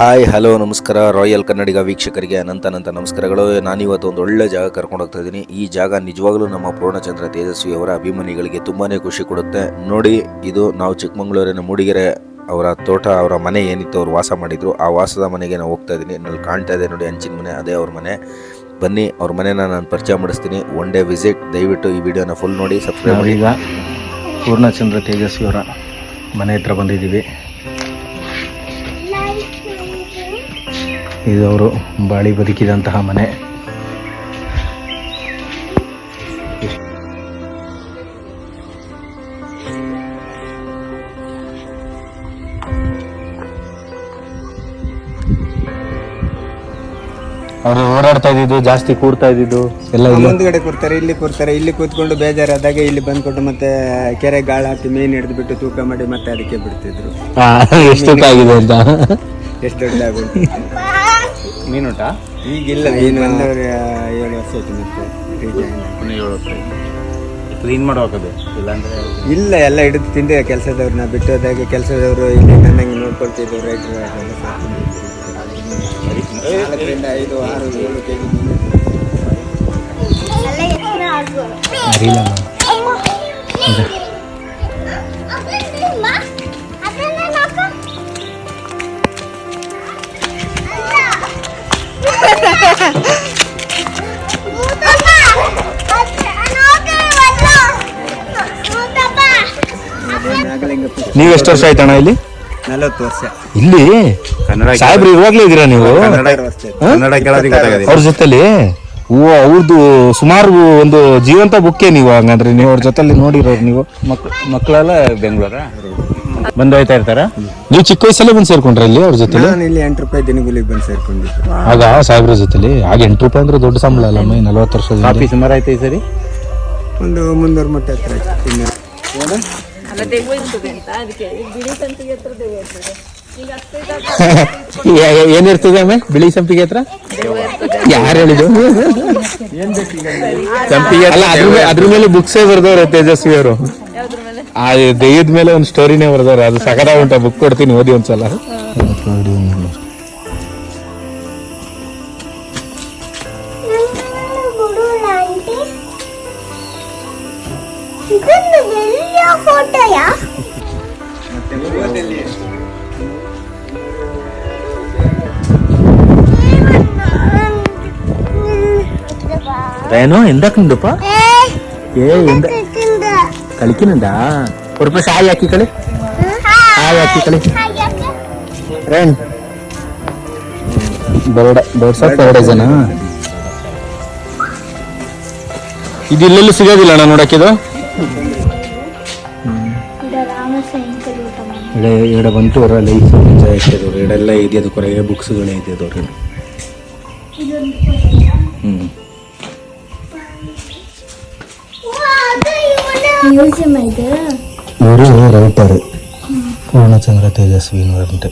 Hi, hello, ನಮಸ್ಕಾರ. Royal Kannadiga ವೀಕ್ಷಕರಿಗೆ ಅನಂತ ಅನಂತ ನಮಸ್ಕಾರಗಳು. ನಾನಿವತ್ತು ಒಂದು ಒಳ್ಳೆ ಜಾಗ ಕರ್ಕೊಂಡು ಹೋಗ್ತಾ ಇದ್ದೀನಿ. ಈ ಜಾಗ ನಿಜವಾಗ್ಲೂ ನಮ್ಮ ಪೂರ್ಣಚಂದ್ರ ತೇಜಸ್ವಿ ಅವರ ಅಭಿಮಾನಿಗಳಿಗೆ ತುಂಬಾನೇ ಖುಷಿ ಕೊಡುತ್ತೆ. ನೋಡಿ, ಇದು ನಾವು ಚಿಕ್ಕಮಗಳೂರಿನ ಮೂಡಿಗೆರೆ ಅವರ ತೋಟ, ಅವರ ಮನೆ ಏನಿತ್ತು, ಅವರು ವಾಸ ಮಾಡಿದ್ರು. ಆ ವಾಸದ ಮನೆಗೆ ನಾವು ಹೋಗ್ತಾ ಇದ್ದೀನಿ. ನಲ್ಲಿ ಕಾಣ್ತಾ ಇದೆ ನೋಡಿ, ಹಂಚಿನ ಮನೆ, ಅದೇ ಅವ್ರ ಮನೆ. ಬನ್ನಿ, ಅವ್ರ ಮನೆನ ನಾನು ಪರಿಚಯ ಮಾಡಿಸ್ತೀನಿ. ಒನ್ ಡೇ ವಿಸಿಟ್, ದಯವಿಟ್ಟು ಈ ವಿಡಿಯೋನ ಫುಲ್ ನೋಡಿ, ಸಬ್ಸ್ಕ್ರೈಬ್ ಮಾಡಿ. ಪೂರ್ಣಚಂದ್ರ ತೇಜಸ್ವಿ ಅವರ ಮನೆ ಹತ್ರ ಬಂದಿದ್ದೀವಿ. ಇದು ಅವರು ಬಾಳಿ ಬದುಕಿದಂತಹ ಮನೆ. ಅವರು ಓಡಾಡ್ತಾ ಇದ್ದಿದ್ದು ಜಾಸ್ತಿ ಕೂಡ್ತಾ ಇದ್ದಿದ್ದು ಎಲ್ಲ ಇಲ್ಲ. ಕಡೆ ಕೂರ್ತಾರೆ ಇಲ್ಲಿ ಕೂರ್ತಾರೆ ಇಲ್ಲಿ ಕೂತ್ಕೊಂಡು ಬೇಜಾರಾದಾಗ ಇಲ್ಲಿ ಬಂದ್ಕೊಂಡು ಮತ್ತೆ ಕೆರೆ ಗಾಳ ಹಾಕಿ ಮೀನ್ ಹಿಡಿದು ಬಿಟ್ಟು ತೂಕ ಮಾಡಿ ಮತ್ತೆ ಅದಕ್ಕೆ ಬಿಡ್ತಿದ್ರು. ಎಷ್ಟು ಆಗಿದೆ ಅಂತ. ಎಷ್ಟು ದೊಡ್ಡದಾಗುತ್ತೆ ಮೀನುಟ? ಈಗಿಲ್ಲ ಮೀನು ಒಂದೂವರೆ ಏಳು ವರ್ಷ ಆಯ್ತು ಮತ್ತೆ ಆಗಿ. ಕ್ಲೀನ್ ಮಾಡೋಕದು ಇಲ್ಲಾಂದ್ರೆ ಇಲ್ಲ ಎಲ್ಲ ಹಿಡಿದು ತಿಂದೆ ಕೆಲಸದವ್ರನ್ನ ಬಿಟ್ಟೋದಾಗ ಕೆಲಸದವರು ಇಲ್ಲಿ ನನ್ನಂಗೆ ನೋಡ್ಕೊಳ್ತಿದ್ರು ರೈತರು ಐದು ಆರು ಏಳು ಕೆಜಿ ಮೀನು ಅರಿಲ್ಲ ನಾಗಲಿಂಗಪ್ಪ ನೀವು ಎಷ್ಟು ವರ್ಷ ಆಯ್ತಣ್ಣ ಇಲ್ಲಿ? ನಲವತ್ತು ವರ್ಷ. ಇಲ್ಲಿ? ಸಾಹೇಬ್ರು ಹೋಗ್ಲೇ ಇದ್ದೀರಾ ನೀವು? ಕನ್ನಡ ವರ್ಷ ಆಯ್ತು. ಅವ್ರ ಜೊತೆಲಿ ಓ ಅವ್ರದ್ದು ಸುಮಾರು ಒಂದು ಜೀವಂತ ಬುಕ್ಕೆ ನೀವು ಹಂಗಂದ್ರೆ ನೀವು ಅವ್ರ ಜೊತೆಲಿ ನೋಡಿರೋರು ನೀವು. ಮಕ್ಕಳೆಲ್ಲ ಬೆಂಗಳೂರ? ಬಂದು ಹೋಯ್ತಾ ಇರ್ತಾರ? ನೀವು ಚಿಕ್ಕ ವಯಸ್ಸಲ್ಲೇ ಬಂದು ಸೇರ್ಕೊಂಡ್ರೆ ಇಲ್ಲಿ ಅವ್ರ ಜೊತೆ ನಾನು ಇಲ್ಲಿ ಎಂಟು ರೂಪಾಯಿ ದಿನಗೂಲಿಗೆ ಬಂದು ಸೇರ್ಕೊಂಡಿದ್ದೆ. ಆಗ ಸಾಹೇಬ್ರ ಜೊತೆಲಿ ಆಗ ಎಂಟು ರೂಪಾಯಿ ಅಂದ್ರೆ ದೊಡ್ಡ ಸಂಬಳ ಅಲ್ಲ ಮೈ ನಲವತ್ತು ವರ್ಷದ ಸುಮಾರು ಆಯ್ತು ಈ ಸರಿ? ಒಂದು ಮುನ್ನೂರು ಮಟ್ಟ ಹತ್ರ ಅಲ್ಲ ದೆವ್ವ ಇರ್ತದೆ ಅಂತ ಅದಕ್ಕೆ ಬಿಳಿ ಸಂಪಿಗೆ ಹತ್ರ ದೆವ್ವ ಇರ್ತದೆ. ಈಗ ಅಷ್ಟೇ ಏನಿರ್ತದೆ ಅಮ್ಮ ಬಿಳಿ ಸಂಪಿಗೆ ಹತ್ರ? ಯಾರು ಹೇಳಿದ್ರು ಸಂಪಿಗೆ ಅಲ್ಲ ಅದ್ರ ಮೇಲೆ ಅದ್ರ ಮೇಲೆ ಬುಕ್ಸೇ ಬರ್ದವ್ರೆ ತೇಜಸ್ವಿ ಅವರು. ಯಾವ್ದ್ರ ಮೇಲೆ? ಆ ದೆಯ್ಯದ ಮೇಲೆ ಒಂದು ಸ್ಟೋರಿನೇ ಬರ್ದವ್ರೆ. ಅದು ಸಕದ ಉಂಟ ಬುಕ್ ಕೊಡ್ತೀನಿ ಓದಿ ಒಂದ್ಸಲ. ಇದನ್ನು ಏನು ಎಂದಕ್ ನಿಂದಪ್ಪ ಏ ಎಂದ? ಕಲಿಕಿನಿಂದ? ஒரு ರೂಪಾಯಿ ಸಾಯಿ ಬರೋಡ ಎರಡು ಜನ. ಇದು ಇಲ್ಲೆಲ್ಲೂ ಸಿಗೋದಿಲ್ಲ ಅಣ್ಣ ನೋಡಕ್ಕಿದು ರಾಮ ಬಂತು ಊಟ ಮಾಡಿ. ಇಡೆ ಇಡೆ ಬಂತು ಅವರೆಲ್ಲ ಈಗ ಇಟ್ಟಿದ್ದವ್ರು ಇಡೆಲ್ಲ ಇದೆಯದು ಕೊರೆಗೆ ಬುಕ್ಸ್ಗಳೇ ಇದೆಯದವ್ರು ಹ್ಞೂ ಮ್ಯೂಸಿಯಂ ಇದೆ. ಇವರು ರೈಟರ್ ಪೂರ್ಣಚಂದ್ರ ತೇಜಸ್ವಿ ಅಂತ